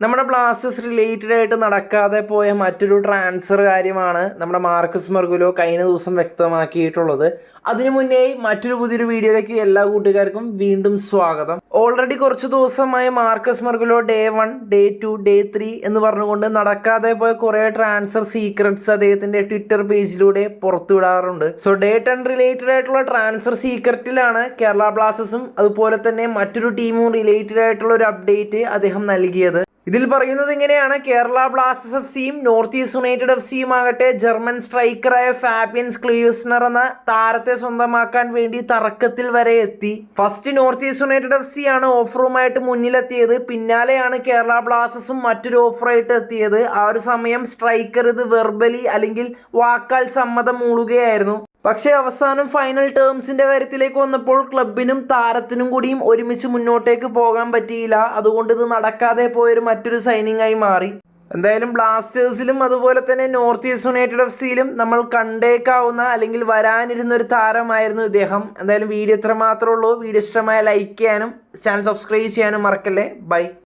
നമ്മുടെ Blasters related ആയിട്ട് നടക്കാതെ പോയ മറ്റൊരു ട്രാൻസ്ഫർ കാര്യമാണ് നമ്മുടെ മാർക്കസ് മർഗുലോ കഴിഞ്ഞ ദിവസം വ്യക്തമാക്കിയിട്ടുള്ളത്. അതിനു മുന്നേ മറ്റൊരു പുതിയൊരു വീഡിയോയിലേക്ക് എല്ലാ കൂട്ടുകാർക്കും വീണ്ടും സ്വാഗതം. ഓൾറെഡി കുറച്ച് ദിവസമായി Marcus Mergulhao day one day two day three എന്ന് പറഞ്ഞുകൊണ്ട് നടക്കാതെ പോയ കുറേ ട്രാൻസ്ഫർ സീക്രട്സ് അദ്ദേഹത്തിന്റെ ട്വിറ്റർ പേജിലൂടെ പുറത്തുവിടാറുണ്ട്. സോ ഡേ ടെൻ റിലേറ്റഡ് ആയിട്ടുള്ള ട്രാൻസ്ഫർ സീക്രട്ടിലാണ് കേരള ബ്ലാസ്റ്റേഴ്സും അതുപോലെ തന്നെ മറ്റൊരു ടീമും റിലേറ്റഡ് ആയിട്ടുള്ള ഒരു അപ്ഡേറ്റ് അദ്ദേഹം നൽകിയത്. ഇതിൽ പറയുന്നത് ഇങ്ങനെയാണ്. കേരള ബ്ലാസ്റ്റേഴ്സ് എഫ് സിയും നോർത്ത് ഈസ്റ്റ് യുണൈറ്റഡ് എഫ് സിയും ആകട്ടെ ജർമ്മൻ സ്ട്രൈക്കറായ ഫാബിയൻസ് ക്ലിയൂസ്നർ എന്ന താരത്തെ സ്വന്തമാക്കാൻ വേണ്ടി തർക്കത്തിൽ വരെ എത്തി. First North East United F C ആണ് ഓഫറുമായിട്ട് മുന്നിലെത്തിയത്. പിന്നാലെയാണ് കേരള ബ്ലാസ്റ്റേഴ്സും മറ്റൊരു ഓഫറായിട്ട് എത്തിയത്. ആ ഒരു സമയം സ്ട്രൈക്കർ ഇത് വെർബലി അല്ലെങ്കിൽ വാക്കാൽ സമ്മതം മൂടുകയായിരുന്നു പക്ഷേ അവസാനം ഫൈനൽ ടേംസിന്റെ കാര്യത്തിലേക്ക് വന്നപ്പോൾ ക്ലബിനും താരത്തിനും കൂടിയും ഒരുമിച്ച് മുന്നോട്ടേക്ക് പോകാൻ പറ്റിയില്ല. അതുകൊണ്ട് ഇത് നടക്കാതെ പോയൊരു മറ്റൊരു സൈനിങ് ആയി മാറി. എന്തായാലും ബ്ലാസ്റ്റേഴ്സിലും അതുപോലെ തന്നെ നോർത്ത് ഈസ്റ്റ് യുണൈറ്റഡ് എഫ് സിയിലും നമ്മൾ കണ്ടേക്കാവുന്ന അല്ലെങ്കിൽ വരാനിരുന്ന ഒരു താരമായിരുന്നു ഇദ്ദേഹം. എന്തായാലും വീഡിയോ ഇത്ര മാത്രമേ ഉള്ളൂ. വീഡിയോ ഇഷ്ടമായ ലൈക്ക് ചെയ്യാനും ചാനൽ സബ്സ്ക്രൈബ് ചെയ്യാനും മറക്കല്ലേ. ബൈ